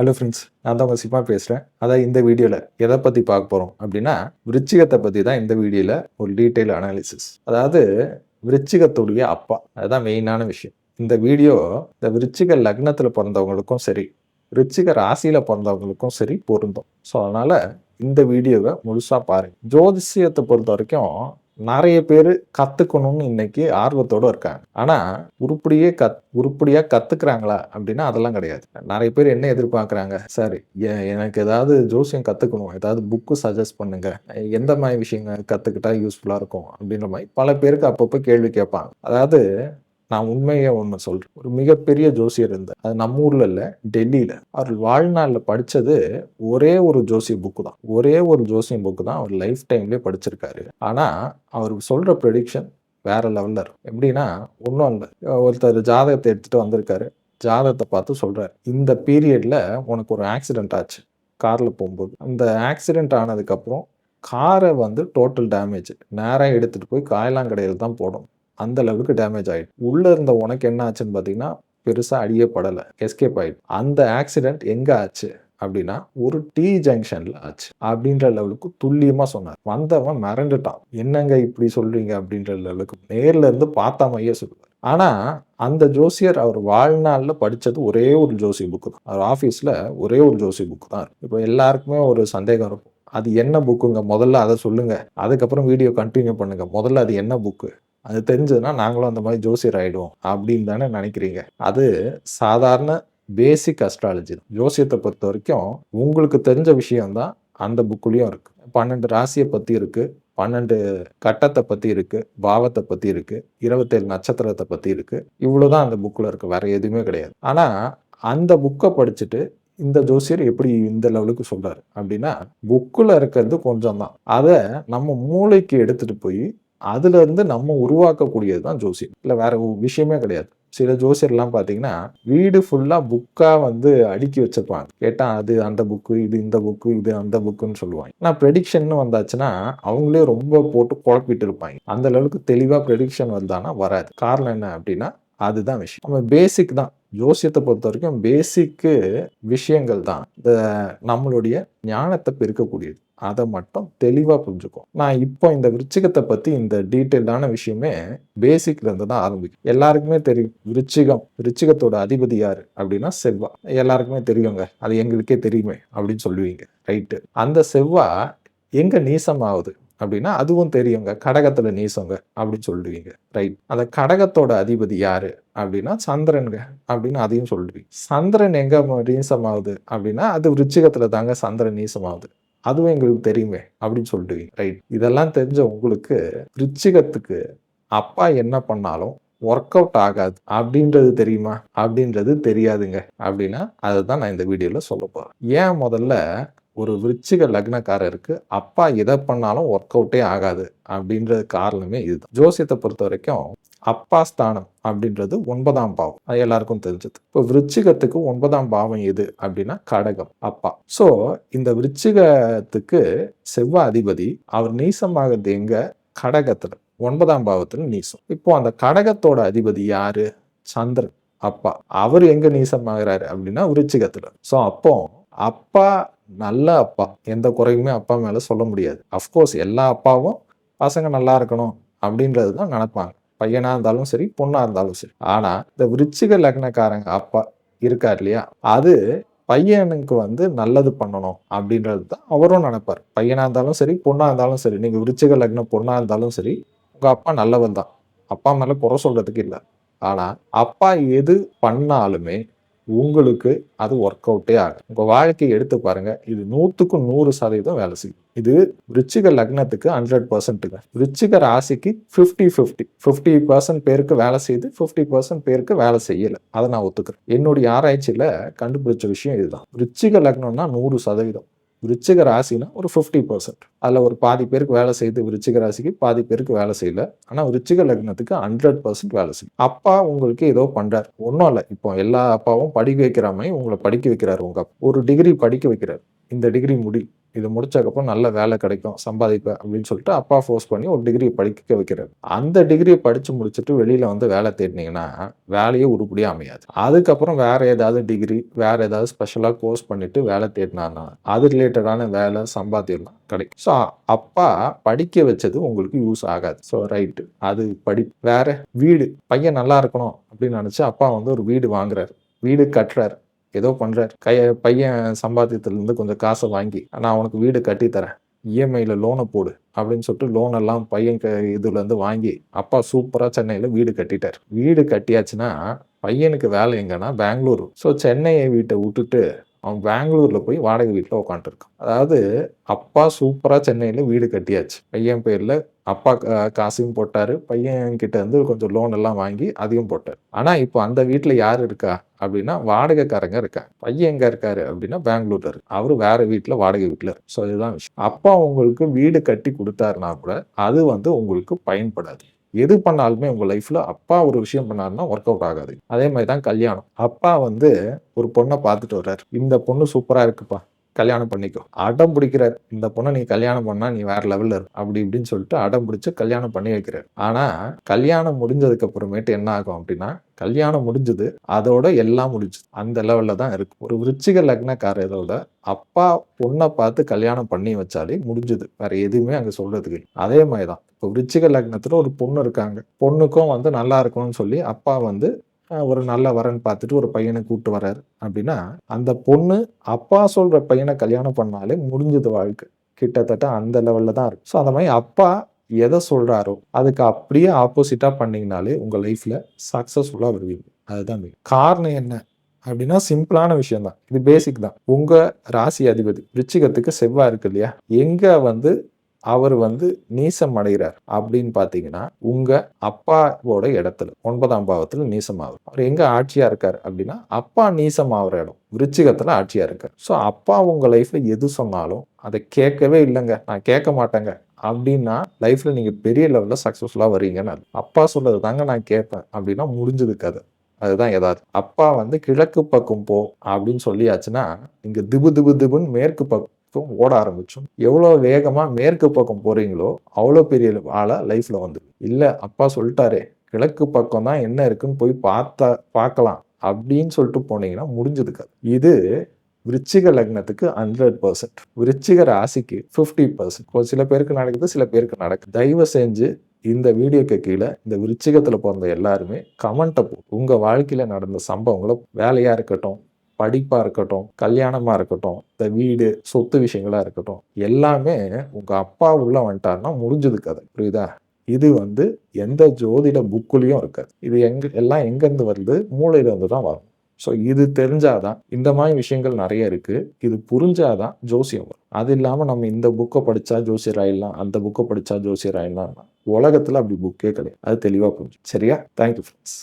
Hello friends நான் தான் உங்கள் சிமா பேசுகிறேன் அதான் இந்த வீடியோவில் எதை பற்றி பார்க்க போகிறோம் அப்படின்னா விருச்சிகத்தை பற்றி தான் இந்த வீடியோவில் ஒரு டீட்டெயில் அனாலிசிஸ் அதாவது விருச்சிகத்துடைய அப்பா. அதுதான் மெயினான விஷயம். இந்த வீடியோ இந்த விருச்சிக லக்னத்தில் பிறந்தவங்களுக்கும் சரி விருச்சிக ராசியில் பிறந்தவங்களுக்கும் சரி பொருந்தும். ஸோ அதனால் இந்த வீடியோவை முழுசாக பாருங்கள் ஜோதிஷியத்தை பொறுத்த வரைக்கும் நிறைய பேர் கற்றுக்கணும்னு இன்னைக்கு ஆர்வத்தோடு இருக்காங்க. ஆனால் உருப்படியே கத் உருப்படியாக கற்றுக்குறாங்களா அப்படின்னா அதெல்லாம் கிடையாது. நிறைய பேர் என்ன எதிர்பார்க்குறாங்க? சார் எனக்கு ஏதாவது ஜோசியம் கற்றுக்கணும் ஏதாவது புக்கு சஜஸ்ட் பண்ணுங்க. எந்த மாதிரி விஷயங்கள் கற்றுக்கிட்டா யூஸ்ஃபுல்லாக இருக்கும் அப்படின்ற மாதிரி பல பேருக்கு அப்பப்போ கேள்வி கேட்பாங்க. அதாவது நான் உண்மையை ஒன்று சொல்கிறேன் ஒரு மிகப்பெரிய ஜோசியர் இருந்தார். அது நம்ம ஊரில் இல்லை டெல்லியில். அவர் வாழ்நாளில் படித்தது ஒரே ஒரு ஜோசிய புக்கு தான். ஒரே ஒரு ஜோசியம் புக்கு தான் அவர் லைஃப் டைம்லேயே படிச்சிருக்காரு. ஆனால் அவர் சொல்கிற ப்ரெடிக்ஷன் வேற லெவலில் இருக்கும். எப்படின்னா ஒன்றும் இல்லை. ஒருத்தர் ஜாதகத்தை எடுத்துகிட்டு வந்திருக்காரு. ஜாதகத்தை பார்த்து சொல்கிறார் இந்த பீரியடில் உனக்கு ஒரு ஆக்சிடெண்ட் ஆச்சு. காரில் போகும்போது. அந்த ஆக்சிடெண்ட் ஆனதுக்கப்புறம் காரை வந்து டோட்டல் டேமேஜ் நேராக எடுத்துகிட்டு போய் காயலாங்கடையில் தான் போடணும். அந்த லெவலுக்கு டேமேஜ் ஆகிடும் உள்ளே இருந்த உனக்கு என்ன ஆச்சுன்னு பார்த்தீங்கன்னா பெருசாக அடியே படலை. எஸ்கேப் ஆகிடும் அந்த ஆக்சிடென்ட் எங்கே ஆச்சு அப்படின்னா ஒரு டீ ஜங்ஷனில் ஆச்சு. அப்படின்ற லெவலுக்கு துல்லியமாக சொன்னார். வந்தவன் மிரண்டுட்டான். என்னங்க இப்படி சொல்றீங்க அப்படின்ற லெவலுக்கு நேர்ல இருந்து பார்த்த மாதிரியே சொல்லுவார். ஆனால் அந்த ஜோசியர் அவர் வாழ்நாளில் படித்தது ஒரே ஒரு ஜோசி புக்கு தான். அவர் ஆஃபீஸில் ஒரே ஒரு ஜோசி புக்கு தான். இருக்கு இப்போ எல்லாருக்குமே ஒரு சந்தேகம் இருக்கும். அது என்ன புக்குங்க முதல்ல அதை சொல்லுங்க. அதுக்கப்புறம் வீடியோ கண்டினியூ பண்ணுங்க. முதல்ல அது என்ன புக்கு அது தெரிஞ்சதுன்னா நாங்களும் அந்த மாதிரி ஜோசியர் ஆகிடுவோம் அப்படின்னு தானே நினைக்கிறீங்க. அது சாதாரண பேசிக் அஸ்ட்ராலஜி தான். ஜோசியத்தை பொறுத்த வரைக்கும் உங்களுக்கு தெரிஞ்ச விஷயம்தான் அந்த புக்குலேயும் இருக்குது பன்னெண்டு ராசியை பற்றி இருக்குது பன்னெண்டு கட்டத்தை பற்றி இருக்குது பாவத்தை பற்றி இருக்குது இருபத்தேழு நட்சத்திரத்தை பற்றி இருக்கு. இவ்வளோதான் அந்த புக்கில் இருக்குது வேறு எதுவுமே கிடையாது. ஆனால் அந்த புக்கை படிச்சுட்டு இந்த ஜோசியர் எப்படி இந்த லெவலுக்கு சொல்கிறார் அப்படின்னா புக்கில் இருக்கிறது கொஞ்சம் தான் அதை நம்ம மூளைக்கு எடுத்துகிட்டு போய் அதுலேருந்து நம்ம உருவாக்கக்கூடியது தான் ஜோசியம். இல்லை வேற ஒரு விஷயமே கிடையாது. சில ஜோசியர்லாம் பார்த்தீங்கன்னா வீடு ஃபுல்லாக புக்காக வந்து அடுக்கி வச்சிருப்பாங்க. கேட்டால் அது அந்த புக்கு இது இந்த புக்கு இது அந்த புக்குன்னு சொல்லுவாங்க. ஆனால் ப்ரெடிக்ஷன் வந்தாச்சுன்னா அவங்களே ரொம்ப போட்டு குழப்பிட்டு இருப்பாங்க. அந்த அளவுக்கு தெளிவாக ப்ரெடிக்ஷன் வந்தானா வராது. காரணம் என்ன அப்படின்னா அதுதான் விஷயம். நம்ம பேசிக் தான். ஜோசியத்தை பொறுத்த வரைக்கும் பேசிக்கு விஷயங்கள் தான். இந்த நம்மளுடைய ஞானத்தை பெருக்கக்கூடியது. அதை மட்டும் தெளிவாக புரிஞ்சுக்கும் நான் இப்போ இந்த விருச்சிகத்தை பற்றி இந்த டீட்டெயிலான விஷயமே பேசிக்லேருந்து தான் ஆரம்பிக்கும். எல்லாருக்குமே தெரியும். விருச்சிகம் விருச்சிகத்தோட அதிபதி யார்? அப்படின்னா செவ்வா. எல்லாருக்குமே தெரியுங்க. அது எங்களுக்கே தெரியுமே அப்படின்னு சொல்லுவீங்க. ரைட்டு அந்த செவ்வா எங்கே நீசமாகுது? அப்படின்னா அதுவும் தெரியுங்க. கடகத்தில் நீசங்க அப்படின்னு சொல்லுவீங்க. ரைட் அந்த கடகத்தோட அதிபதி யாரு? அப்படின்னா சந்திரனுங்க அப்படின்னு அதையும் சொல்லுவீங்க. சந்திரன் எங்க நீசமாகுது? அப்படின்னா அது விருச்சிகத்துல தாங்க சந்திரன் நீசமாகுது. அதுவும் எங்களுக்கு தெரியுமே அப்படின்னு சொல்லிடுவீங்க ரைட் இதெல்லாம் தெரிஞ்ச உங்களுக்கு விருச்சிகத்துக்கு அப்பா என்ன பண்ணாலும் ஒர்க் அவுட் ஆகாது. அப்படின்றது தெரியுமா? அப்படின்றது தெரியாதுங்க. அப்படின்னா அதை தான் நான் இந்த வீடியோவில் சொல்ல போகிறேன் ஏன் முதல்ல ஒரு விருச்சிக லக்னக்காரருக்கு அப்பா எதை பண்ணாலும் ஒர்க் அவுட்டே ஆகாது அப்படின்றது காரணமே இதுதான். ஜோசியத்தை பொறுத்த வரைக்கும் அப்பா ஸ்தானம் அப்படின்றது ஒன்பதாம் பாவம். அது எல்லாருக்கும் தெரிஞ்சது. இப்போ விருச்சிகத்துக்கு ஒன்பதாம் பாவம் எது அப்படின்னா கடகம் அப்பா. ஸோ இந்த விருச்சிகத்துக்கு செவ்வாய் அதிபதி அவர் நீசமாகிறது எங்க? கடகத்துல. ஒன்பதாம் பாவத்துல நீசம். இப்போ அந்த கடகத்தோட அதிபதி யாரு? சந்திரன் அப்பா. அவர் எங்க நீசமாகிறாரு அப்படின்னா விருச்சிகத்துல. ஸோ அப்போ அப்பா நல்ல அப்பா. எந்த குறையுமே அப்பா மேலே சொல்ல முடியாது. அஃப்கோர்ஸ் எல்லா அப்பாவும் பசங்க நல்லா இருக்கணும் அப்படின்றது தான் நினைப்பாங்க. பையனாக இருந்தாலும் சரி பொண்ணாக இருந்தாலும் சரி. ஆனால் இந்த விருச்சிக லக்னக்காரங்க அப்பா இருக்கார் இல்லையா? அது பையனுக்கு வந்து நல்லது பண்ணணும் அப்படின்றது தான் அவரும் நினைப்பார். பையனாக இருந்தாலும் சரி பொண்ணாக இருந்தாலும் சரி நீங்கள் விருச்சிக லக்னம் பொண்ணாக இருந்தாலும் சரி உங்கள் அப்பா நல்லவன் தான் அப்பா மேலே குறை சொல்கிறதுக்கு இல்லை. ஆனால் அப்பா எது பண்ணாலுமே உங்களுக்கு அது ஒர்க் அவுட்டே ஆகும் உங்கள் வாழ்க்கையை எடுத்து பாருங்கள் இது நூற்றுக்கு நூறு சதவீதம் வேலை செய்யும். இது ரிச்சிக லக்னத்துக்கு ஹண்ட்ரட் பர்சன்ட்டுங்க ரிச்சிக ராசிக்கு ஃபிஃப்டி ஃபிஃப்டி ஃபிஃப்டி பர்சன்ட் பேருக்கு வேலை செய்யுது ஃபிஃப்டி பர்சன்ட் பேருக்கு வேலை செய்யலை. அதை நான் ஒத்துக்கிறேன். என்னுடைய ஆராய்ச்சியில் கண்டுபிடிச்ச விஷயம் இதுதான். ரிச்சிக லக்னம்னா நூறு சதவீதம். விருச்சிக ராசினா ஒரு ஃபிஃப்டி பர்சன்ட் அதில் ஒரு பாதி பேருக்கு வேலை செய்யுது விருச்சிக ராசிக்கு பாதி பேருக்கு வேலை செய்யல. ஆனால் விருச்சிக லக்னத்துக்கு ஹண்ட்ரட் பர்சன்ட் வேலை செய்யும். அப்பா உங்களுக்கு ஏதோ பண்ணுறார் ஒன்றும் இல்லை. இப்போ எல்லா அப்பாவும் படிக்க வைக்கிற மாதிரி உங்களை படிக்க வைக்கிறாரு உங்க அப்பா. ஒரு டிகிரி படிக்க வைக்கிறார். இந்த டிகிரி முடி இது முடிச்சதுக்கப்புறம் நல்ல வேலை கிடைக்கும் சம்பாதிப்பேன் அப்படின்னு சொல்லிட்டு அப்பா ஃபோர்ஸ் பண்ணி ஒரு டிகிரி படிக்க வைக்கிறாரு அந்த டிகிரியை படித்து முடிச்சுட்டு வெளியில் வந்து வேலை தேடினீங்கன்னா வேலையே உருப்படியாக அமையாது. அதுக்கப்புறம் வேற ஏதாவது டிகிரி வேற ஏதாவது ஸ்பெஷலாக கோர்ஸ் பண்ணிட்டு வேலை தேடினான்னா அது ரிலேட்டடான வேலை சம்பாத்தியம்லாம் கிடைக்கும். ஸோ அப்பா படிக்க வச்சது உங்களுக்கு யூஸ் ஆகாது. ஸோ ரைட்டு அது படி வேற வீடு பையன் நல்லா இருக்கணும் அப்படின்னு நினச்சி அப்பா வந்து ஒரு வீடு வாங்குறாரு. வீடு கட்டுறாரு. ஏதோ பண்ணுறார் கைய பையன் சம்பாத்தியத்துலேருந்து கொஞ்சம் காசை வாங்கி நான் உனக்கு வீடு கட்டித்தரேன். இஎம்ஐயில் லோனை போடு அப்படின்னு சொல்லிட்டு லோன் எல்லாம் பையன் க இதுலேருந்து வாங்கி அப்பா சூப்பராக சென்னையில் வீடு கட்டிட்டார். வீடு கட்டியாச்சுன்னா பையனுக்கு வேலை எங்கன்னா பெங்களூரு. ஸோ சென்னையை வீட்டை விட்டுட்டு அவன் பெங்களூரில் போய் வாடகை வீட்டில் உட்காந்துருக்கான் அதாவது அப்பா சூப்பராக சென்னையில் வீடு கட்டியாச்சு. பையன் பேரில் அப்பா கா- காசையும் போட்டார். பையன் கிட்ட இருந்து கொஞ்சம் லோன் எல்லாம் வாங்கி அதையும் போட்டார். ஆனால் இப்போ அந்த வீட்டில் யார் இருக்கா? அப்படின்னா வாடகைக்காரங்க இருக்கா பையன் எங்கே இருக்காரு அப்படின்னா பெங்களூர்ல இருக்கு அவர் வேற வீட்டில் வாடகை வீட்டில் இருக்கு ஸோ இதுதான் விஷயம். அப்பா உங்களுக்கு வீடு கட்டி கொடுத்தாருன்னா கூட அது வந்து உங்களுக்கு பயன்படாது. எது பண்ணாலுமே உங்கள் லைஃப்பில் அப்பா ஒரு விஷயம் பண்ணாருன்னா ஒர்க் அவுட் ஆகாது. அதே மாதிரி தான் கல்யாணம். அப்பா வந்து ஒரு பொண்ணை பார்த்துட்டு வர்றாரு. இந்த பொண்ணு சூப்பராக இருக்குப்பா. கல்யாணம் பண்ணிக்கோ. அடம் பிடிக்கிறார் இந்த பொண்ணை நீ கல்யாணம் பண்ணா நீ வேற லெவல்ல இரு. அப்படி இப்படின்னு சொல்லிட்டு அடம் பிடிச்சு கல்யாணம் பண்ணி வைக்கிறார். ஆனா கல்யாணம் முடிஞ்சதுக்கு அப்புறமேட்டு என்ன ஆகும் அப்படின்னா கல்யாணம் முடிஞ்சது அதோட எல்லாம் முடிஞ்சது அந்த லெவல்ல தான் இருக்கு. ஒரு விருச்சிக லக்னக்காரரோட அப்பா பொண்ணை பார்த்து கல்யாணம் பண்ணி வச்சாலே முடிஞ்சது. வேற எதுவுமே அங்க சொல்றதுக்கு அதே மாதிரி தான் இப்போ விருச்சிக லக்னத்துல ஒரு பொண்ணு இருக்காங்க. பொண்ணுக்கும் வந்து நல்லா இருக்கணும்னு சொல்லி அப்பா வந்து ஒரு நல்ல வரன் பார்த்துட்டு ஒரு பையனை கூட்டு வர்றாரு. அப்படின்னா அந்த பொண்ணு அப்பா சொல்கிற பையனை கல்யாணம் பண்ணாலே முடிஞ்சது வாழ்க்கை. கிட்டத்தட்ட அந்த லெவலில் தான் இருக்கு. ஸோ அந்த மாதிரி அப்பா எதை சொல்கிறாரோ அதுக்கு அப்படியே ஆப்போசிட்டாக பண்ணிங்கனாலே உங்கள் லைஃப்பில் சக்ஸஸ்ஃபுல்லாக வருவீங்க. அதுதான் காரணம் என்ன? அப்படின்னா சிம்பிளான விஷயம் தான். இது பேசிக் தான். உங்கள் ராசி அதிபதி ரிச்சிகத்துக்கு செவ்வாய் இருக்கு இல்லையா? எங்கே வந்து அவர் வந்து நீசம் அடைகிறார். அப்படின்னு பார்த்தீங்கன்னா உங்க அப்பாவோட இடத்துல ஒன்பதாம் பாவத்துல நீசம் ஆகுது. அவர் எங்க ஆட்சியா இருக்கார் அப்படின்னா அப்பா நீசம் ஆகிற இடம் விருச்சிகத்துல ஆட்சியா இருக்கார். ஸோ அப்பா உங்க லைஃப்ல எது சொன்னாலும் அதை கேட்கவே இல்லைங்க. நான் கேட்க மாட்டேங்க. அப்படின்னா லைஃப்ல நீங்க பெரிய லெவல்ல சக்சஸ்ஃபுல்லா வரீங்கன்னு அப்பா சொல்றது தாங்க நான் கேட்பேன். அப்படின்னா முடிஞ்சது கதை அதுதான் ஏதாவது. அப்பா வந்து கிழக்கு பக்கம் போ அப்படின்னு சொல்லியாச்சுன்னா நீங்க திபு திபு திபுன்னு மேற்கு பக்கம் ஓட ஆரம்பிச்சோம். எவ்வளோ வேகமாக மேற்கு பக்கம் போகிறீங்களோ அவ்வளோ பெரிய ஆளாக லைஃப்பில் வந்து. இல்லை அப்பா சொல்லிட்டாரே கிழக்கு பக்கம் தான் என்ன இருக்குன்னு போய் பார்த்தா பார்க்கலாம் அப்படின்னு சொல்லிட்டு போனீங்கன்னா முடிஞ்சது இது விருச்சிக லக்னத்துக்கு ஹண்ட்ரட் பர்சன்ட் விருச்சிக ராசிக்கு ஃபிஃப்டி பர்சன்ட் சில பேருக்கு நடக்குது சில பேருக்கு நடக்குது. தயவு செஞ்சு இந்த வீடியோக்கு கீழே இந்த விருச்சிகத்தில் பிறந்த எல்லாருமே கமெண்ட்டை போ உங்கள் வாழ்க்கையில் நடந்த சம்பவங்களை வேலையாக இருக்கட்டும் படிப்பாக இருக்கட்டும் கல்யாணமாக இருக்கட்டும் இந்த வீடு சொத்து விஷயங்களாக இருக்கட்டும் எல்லாமே உங்கள் அப்பா உள்ள வந்துட்டாருன்னா முடிஞ்சது கதை. புரியுதா? இது வந்து எந்த ஜோதிட புக்குலேயும் இருக்காது. இது எங்க எல்லாம் எங்கேருந்து வருது? மூளையிலேருந்து தான் வரும். ஸோ இது தெரிஞ்சாதான் இந்த மாதிரி விஷயங்கள் நிறைய இருக்கு. இது புரிஞ்சாதான் ஜோசியம் வரும். அது இல்லாமல் நம்ம இந்த புக்கை படித்தா ஜோசியர் ஆயிடலாம் அந்த புக்கை படித்தா ஜோசியர் ஆயிடலாம் உலகத்தில் அப்படி புக்கே கிடையாது. அது தெளிவாக புரிஞ்சு சரியா? Thank you friends